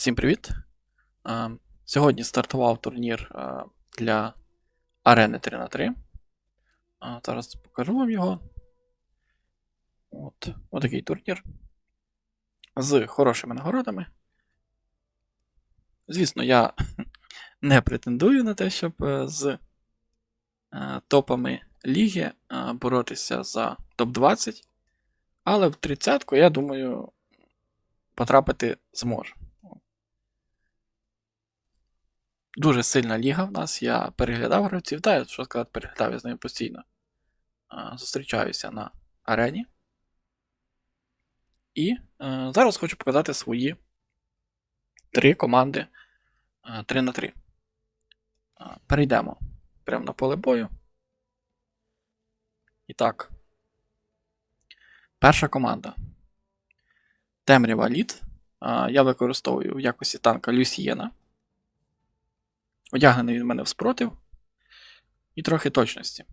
Всім привіт! Сьогодні стартував турнір для арени 3 на 3 Е, Зараз покажу вам його. От, отакий турнір. З хорошими нагородами. Звісно, я не претендую на те, щоб е, з е, топами ліги боротися за топ-20. Але в 30-ку, я думаю, потрапити зможу. Дуже сильна ліга в нас. Я переглядав гравців, та, що сказати, переглядав я з ними постійно. Зустрічаюся на арені. І е, зараз хочу показати свої три команди е, 3 на 3. Е, перейдемо прямо на поле бою. І так. Перша команда. Темрява Лід. Е, я використовую в якості танка Люсієна. Одягнений він в мене в спротив. І трохи точності.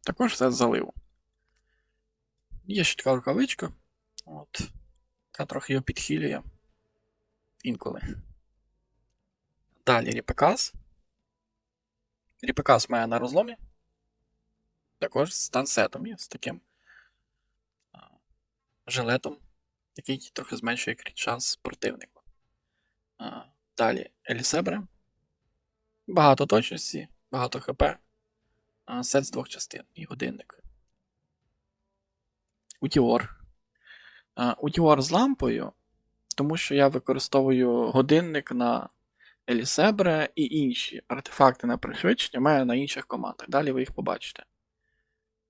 Також все з заливу. Є ще така рукавичка. От. Яка трохи його підхилює. Інколи. Далі ріпекас. Ріпекас має на розломі. Також з тансетом і з таким жилетом, який трохи зменшує кріт шанс противнику. Далі Елісебре. Багато точності, багато ХП. Сет з двох частин і годинник. Утіор. Утіор з лампою, тому що я використовую годинник на Елісебре і інші артефакти на пришвидшення маю на інших командах. Далі ви їх побачите.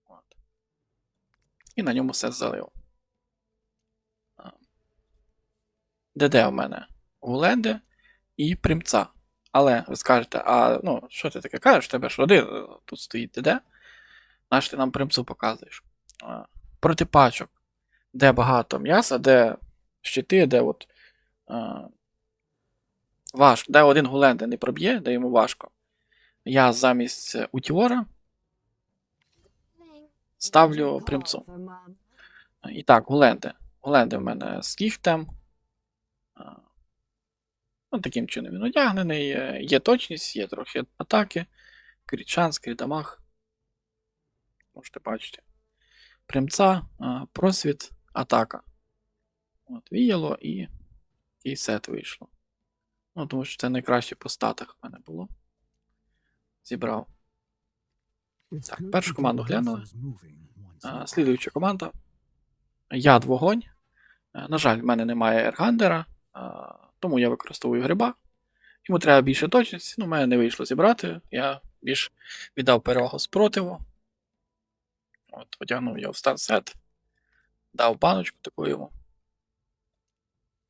От. І на ньому все залив. ДД у мене Гуленде і Примца. Але ви скажете, а ну, що ти таке кажеш? Тебе ж один тут стоїть ДД. Наш ти нам примцу показуєш. Проти пачок, де багато м'яса, де щити, де от. А, важко, де один Гуленде не проб'є, де йому важко. Я замість Утіора ставлю примцу. І так, Гуленде. Гуленде в мене з кіхтем. А, Ну, таким чином він одягнений. Є точність, є трохи атаки. Кріт шанс, кріт дамаг. Можете бачити. Примца, а, просвіт, атака. От, віяло і і сет вийшло. Ну, тому що це найкраще по статах в мене було. Зібрав. Так, першу команду глянули. А, Слідуюча команда. Яд вогонь. На жаль, в мене немає Ергандера, а, тому я використовую гриба. Йому треба більше точності, ну, в мене не вийшло зібрати. Я більш віддав перевагу спротиву. От, одягнув його в стан сет. Дав баночку таку йому.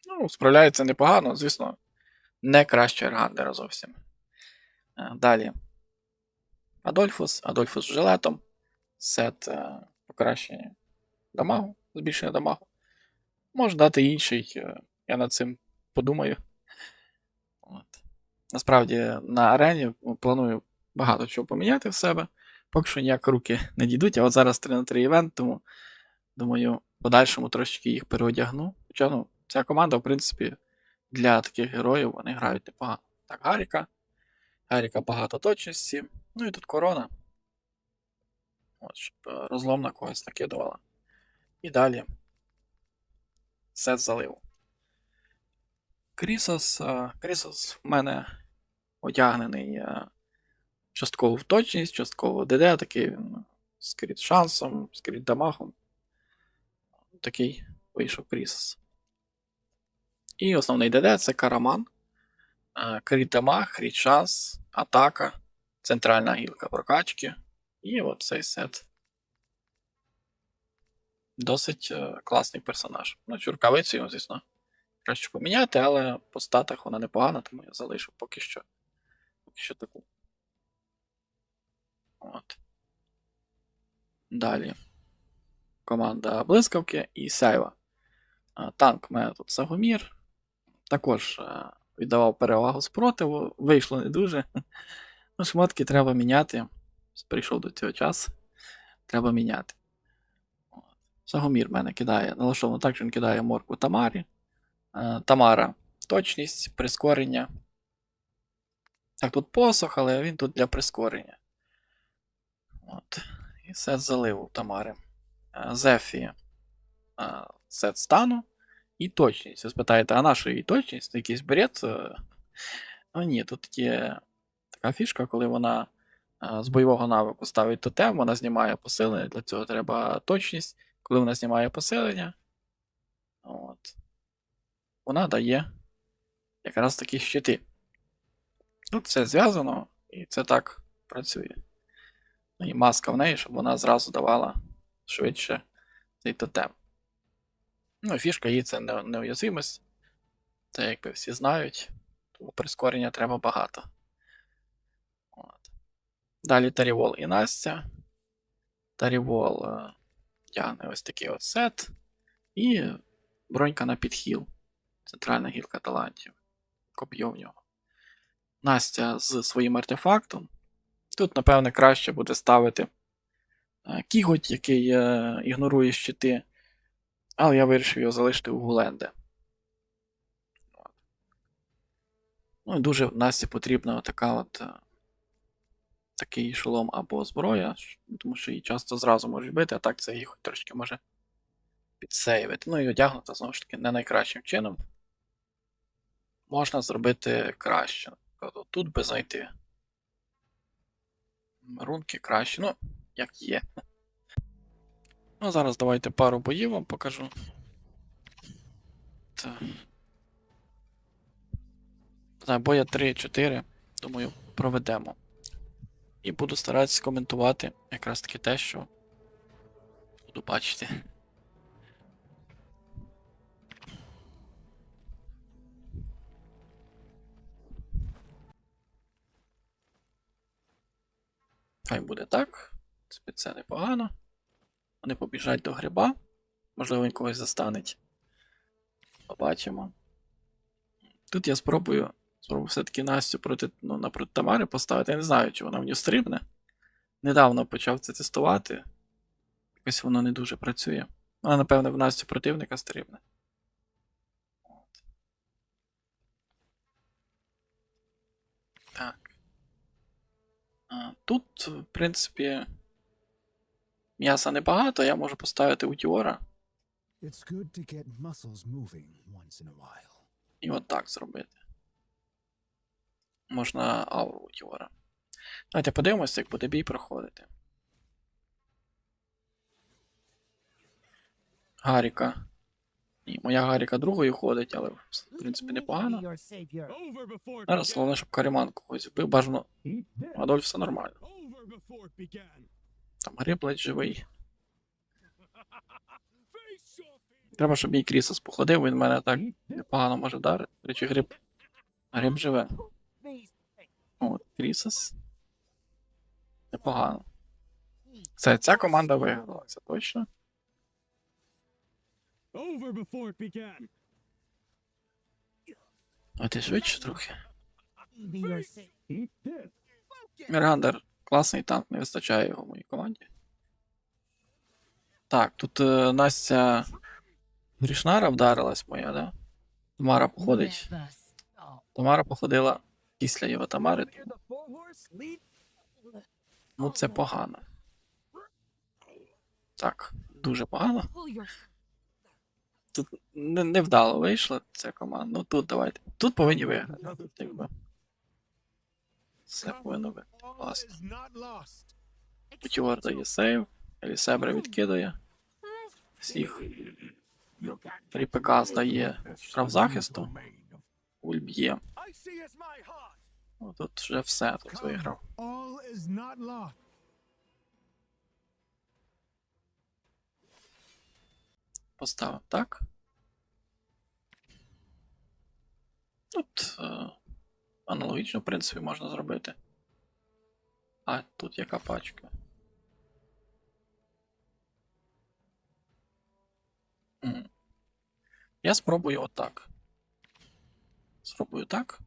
Ну, справляється непогано, звісно, не краще Ергандера зовсім. Е, Далі. Адольфус, Адольфус з жилетом. Сет е, покращення дамагу, збільшення дамагу. Може дати інший, е, я над цим подумаю. От. Насправді на арені планую багато чого поміняти в себе. Поки що ніяк руки не дійдуть, а от зараз 3 на 3 івент, тому думаю, в подальшому трошечки їх переодягну. Хоча ну, ця команда, в принципі, для таких героїв вони грають непогано. Так, Гаріка. Гаріка багато точності. Ну і тут корона. От, щоб е, розлом на когось накидувала. І далі. Сет залив. Крісос. е, Крісос в мене одягнений е, частково в точність, частково ДД, такий він з кріт шансом, з кріт дамагом. Такий вийшов Крісос. І основний ДД це Караман. Е, Кріт дамаг, кріт шанс, атака, центральна гілка прокачки. І от цей сет. Досить класний персонаж. Ну, цю рукавицю, його, звісно, краще поміняти, але по статах вона непогана, тому я залишу поки що. Поки що таку. От. Далі. Команда блискавки і Сайва. Танк у мене тут Сагомір. Також е, віддавав перевагу спротиву. Вийшло не дуже. Ну, шмотки треба міняти. Прийшов до цього часу. Треба міняти. Сагомір в мене кидає, налаштовано так, що він кидає моркву Тамарі. Е, Тамара. Точність, прискорення. Так, тут посох, але він тут для прискорення. От. І сет заливу Тамари. Е, Зефі. е, Сет стану. І точність. Ви спитаєте, а наша її точність? Якийсь бред? Ну ні, тут є така фішка, коли вона з бойового навику ставить тотем, вона знімає посилення. Для цього треба точність. Коли вона знімає посилення, от, вона дає якраз такі щити. Тут все зв'язано, і це так працює. Ну і маска в неї, щоб вона зразу давала швидше цей тотем. Ну, фішка її це не- неуязвимость. Це якби всі знають, тому прискорення треба багато. От. Далі Тарівол і Настя. Тарівол е, тягне ось такий от сет. І бронька на підхіл. Центральна гілка талантів. Коп'є в нього. Настя з своїм артефактом. Тут, напевне, краще буде ставити е, кіготь, який е, ігнорує щити. Але я вирішив його залишити у Гуленде. Ну і дуже Насті потрібна така от. е, Такий шолом або зброя, тому що її часто зразу можуть бити, а так це її хоч трошки може підсейвити. Ну і одягнута, знову ж таки, не найкращим чином. Можна зробити краще. Наприклад, Тут би знайти. Рунки краще, ну, як є. Ну, зараз давайте пару боїв вам покажу. Так. Так, боя 3-4, думаю, проведемо. І буду старатися коментувати якраз таки те, що буду бачити. Хай буде так. Це непогано. Вони побіжать до гриба. Можливо, він когось застанеть. Побачимо. Тут я спробую. Спробую все-таки Настю проти, ну, напроти Тамари поставити. Я не знаю, чи вона в нього стрибне. Недавно почав це тестувати. Якось воно не дуже працює. Вона, напевне, в Настю противника стрибне. От. Так. А, Тут, в принципі, м'яса небагато, я можу поставити утіора a while. і от так зробити. Можна ауру утіора. Давайте подивимося, як буде бій проходити. Гаріка. Ні, моя Гаріка другою ходить, але в принципі непогано. Зараз головне, щоб Каріман когось вбив, бажано. Адольф все нормально. Там гриб ледь живий. Треба, щоб мій Крісос походив, він мене так непогано може вдарити. До речі, гриб. Гриб живе. От, Крісос. Непогано. Це ця команда виграла, це точно. Over before it began. А ти швидше трохи. Міргандер, класний танк, не вистачає його в моїй команді. Так, тут е, Настя Грішнара вдарилась моя, да? Тамара походить. Тамара походила після його Тамари. Ну це погано. Так, дуже погано. Тут не, невдало вийшла ця команда. Ну тут давайте. Тут повинні виграти. Все повинно виграти. Класно. Путівар дає сейв. Елісебра відкидає. Всіх. Ріпека здає штраф захисту. Уль б'є. Ну, тут вже все тут виграв. Поставив так. Тут е, аналогічно, в принципі, можна зробити. А, тут яка пачка. Я спробую отак. Спробую так.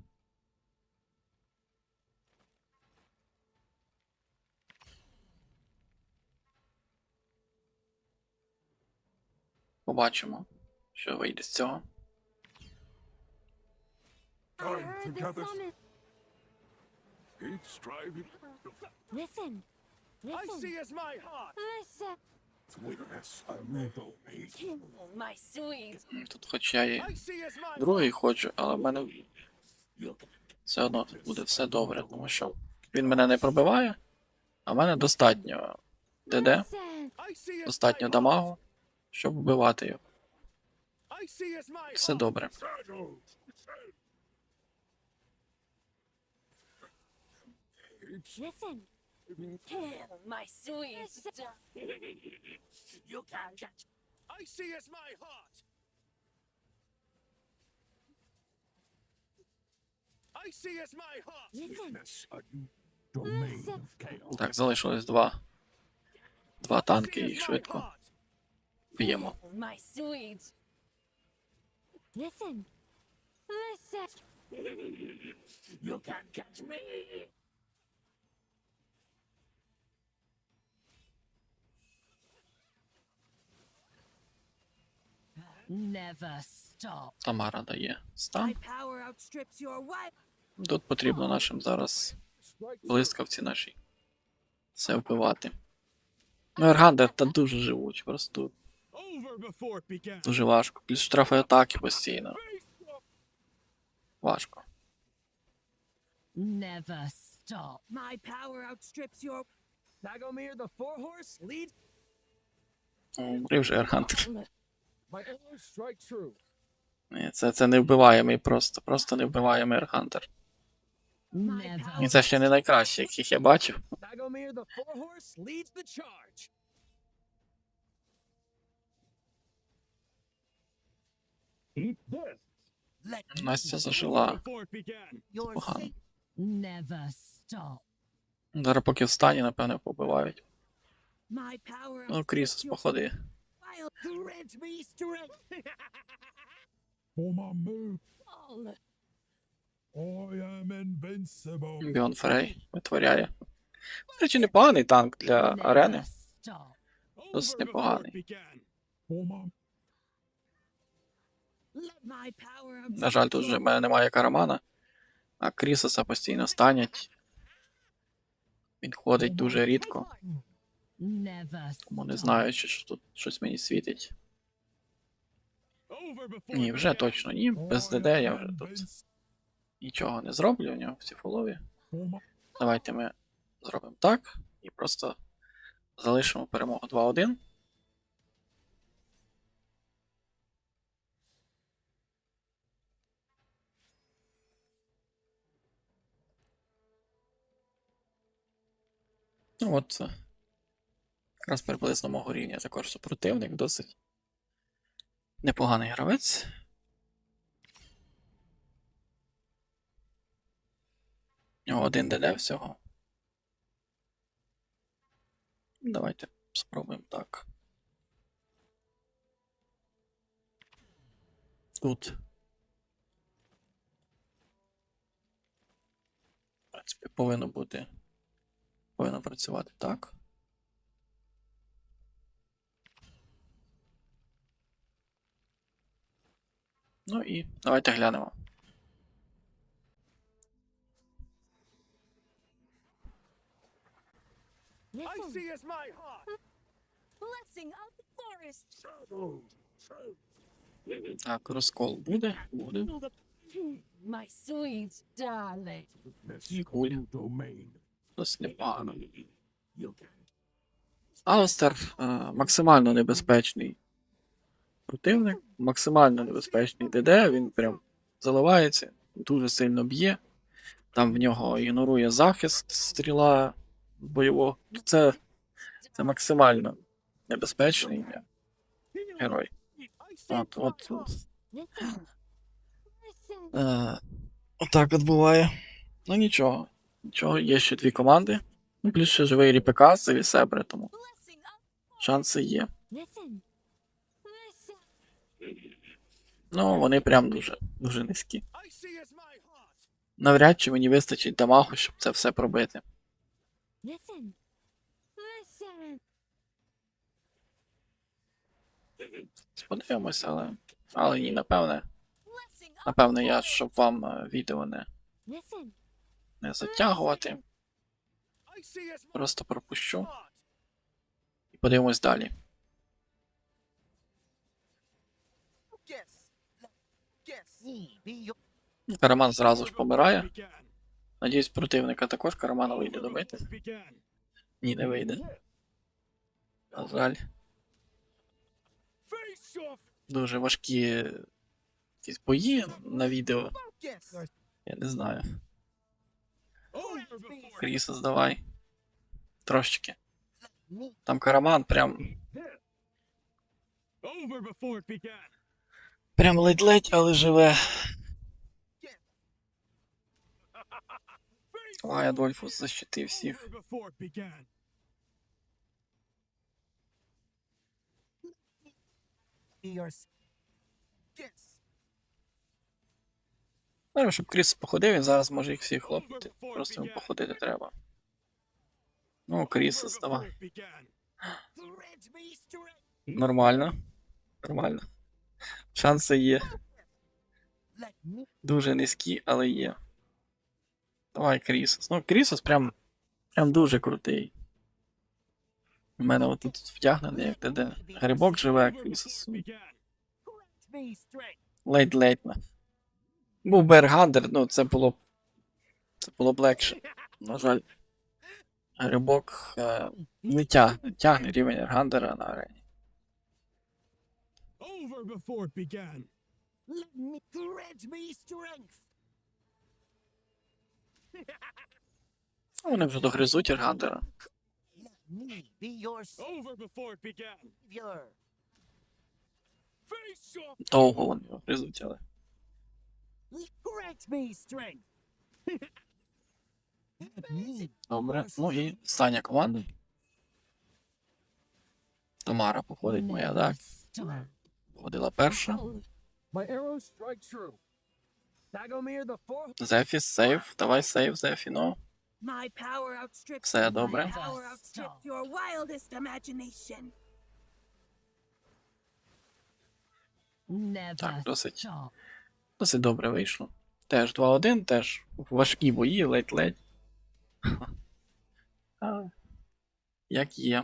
Побачимо, що вийде з цього. Listen. I see as my heart. Listen. Тут хоч я і другий хочу, але в мене все одно тут буде все добре, тому що він мене не пробиває, а в мене достатньо. ДД, достатньо дамагу, щоб вбивати його. Все добре. Так, залишилось два. Танки my швидко heart. б'ємо. Kill my sweet. Listen. Listen. You can't catch me. Never stop. Тамара дає стан. Тут потрібно нашим зараз блискавці нашій це вбивати. Ну, Ергандер та дуже живуть, просто Over before it began. Дуже важко. Плюс штрафи атаки постійно. Важко. Never stop. My power outstrips your. Dagomir the four horse leads. Умри вже arrows strike true. Ні, Це, це не вбиваємий просто, просто не вбиваємий Ергандер. Never. І це ще не найкраще, яких я бачив. Dagomir the four horse leads the charge. Настя зажила погано. Зараз поки встані, напевно, побивають. Ну, Крісус, походи. Біон Фрей витворяє. Речі, непоганий танк для арени. Досить непоганий. it began. For my Let my power На жаль, тут вже в мене немає карамана, а Крісуса постійно станять. Він ходить дуже рідко, тому не знаю, чи що тут щось мені світить. Ні, вже точно ні. Без ДД я вже тут нічого не зроблю, у нього всі фолові. Давайте ми зробимо так і просто залишимо перемогу 2-1. Ну от, це якраз приблизно мого рівня також супротивник, досить непоганий гравець. Один ДД всього. Давайте спробуємо так. Тут. В принципі, повинно бути. Повинно працювати так. Ну і давайте глянемо. I Listen. see as my heart. Blessing of the forest. shadows. Так, розкол буде. Буде. My sweet darling. New domain. Досить непогано. Алстер е, максимально небезпечний противник, максимально небезпечний ДД, він прям заливається, дуже сильно б'є. Там в нього ігнорує захист стріла бойового. Це, це максимально небезпечний герой. От, от. Listen. е, отак от буває. Ну нічого. Нічого, є ще дві команди. Ну, плюс ще живий Ріпекас і Себре, тому шанси є. Ну, вони прям дуже, дуже низькі. Навряд чи мені вистачить дамагу, щоб це все пробити. Listen. Але. Але ні, напевне. Напевно, я, щоб вам е, відео не. Не затягувати, просто пропущу і подивимось далі. Караман зразу ж помирає. Надіюсь, противника також карамана вийде добити. Ні, не вийде. На жаль, дуже важкі якісь бої на відео. Я не знаю. Over before Крісос, давай. Трошечки. Там караман прям. Прям ледь-ледь, але живе. Ой, Адольфус защитив всіх. Began. Треба, щоб Кріс походив, він зараз може їх всіх it Просто йому походити треба. Ну, Крісос, Over давай. before it began. Нормально. Нормально. Шанси є. Дуже низькі, але є. Давай, Крісос. Ну, Крісос прям, прям дуже крутий. У мене отут втягнений, як де, де. Грибок живе, Крісос. Ледь-ледь. Був Бергандер, ну це було. б- Це було б легше. На жаль. Грибок е, не тягне, тягне рівень Ергандера на арені. Over before it began. Ну, Вони вже догризуть Ергандера. Over before it began. Face off. Довго вони його гризуть, але. Добре. Ну і остання команда. Тамара походить моя, так. Походила перша. Зефі, сейф. Давай сейф, Зефі, ну. Все добре. Так, досить. Досить добре вийшло. Теж 2-1, теж важкі бої, ледь-ледь. Як є.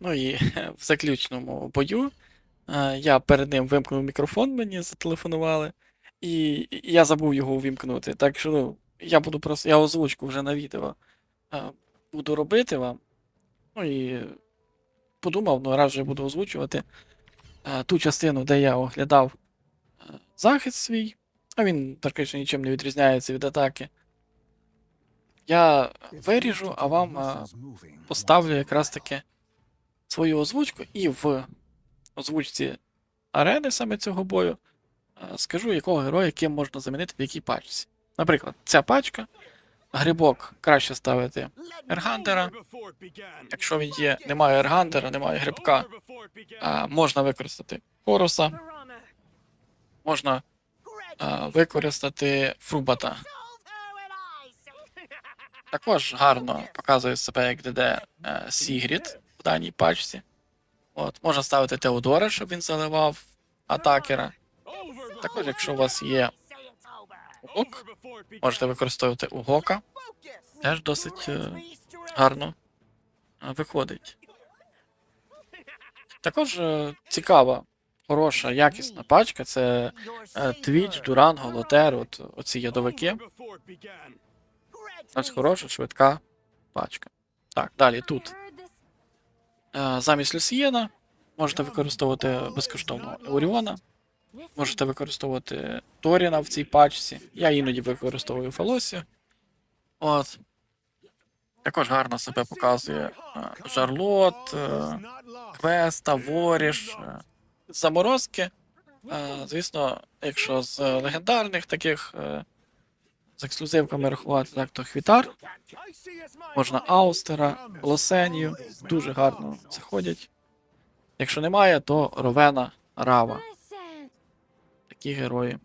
Ну і в заключному бою е, я перед ним вимкнув мікрофон, мені зателефонували, і я забув його увімкнути. Так що ну, я буду просто. Я озвучку вже на відео е, буду робити вам. Ну і подумав, ну раз вже буду озвучувати ту частину, де я оглядав е, захист свій, а він практично нічим не відрізняється від атаки. Я виріжу, а вам е, поставлю якраз таки свою озвучку і в озвучці арени саме цього бою е, скажу, якого героя ким можна замінити в якій пачці. Наприклад, ця пачка, грибок краще ставити Ергандера. Якщо він є, немає Ергандера, немає грибка, а, можна використати Хоруса, можна а, використати Фрубата. Також гарно показує себе як ДД е, Сігріт в даній пачці. От, можна ставити Теодора, щоб він заливав атакера. Також, якщо у вас є Began. можете використовувати Угока. Теж досить е, гарно е, виходить. Також е, цікава, хороша, якісна пачка це е, Twitch, Durango, Лотер, от оці ядовики. Ось хороша, швидка пачка. Так, далі тут. Замість Люсієна можете використовувати безкоштовно Оріона, можете використовувати Торіна в цій пачці. Я іноді використовую Фелосі. От. Також гарно себе показує е, Жарлот, е, Квеста, Воріш. е, Заморозки. Звісно, якщо з легендарних таких з ексклюзивками рахувати, так, то Хвітар. Можна. Аустера, Лосенію, дуже гарно заходять. Якщо немає, то Ровена, Рава. Такі герої.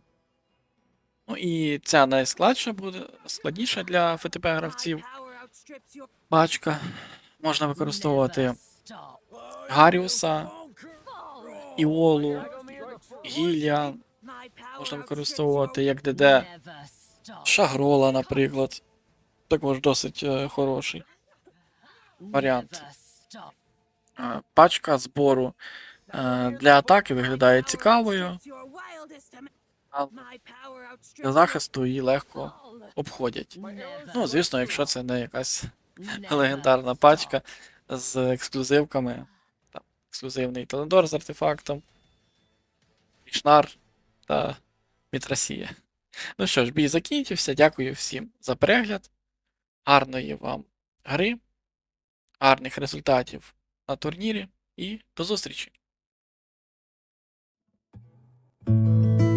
Ну і ця найскладніша буде складніша для ФТП гравців. Пачка. Можна використовувати Гаріуса, Іолу, Гілля можна використовувати як ДД. Шагрола, наприклад. Також досить е, хороший. варіант. Е, Пачка збору е, для атаки виглядає цікавою, для захисту її легко обходять. Ну, звісно, якщо це не якась легендарна пачка з ексклюзивками. Там, ексклюзивний Теледор з артефактом, Ішнар та Мітрасія. Ну що ж, бій закінчився. Дякую всім за перегляд. Гарної вам гри, гарних результатів на турнірі і до зустрічі! Thank you.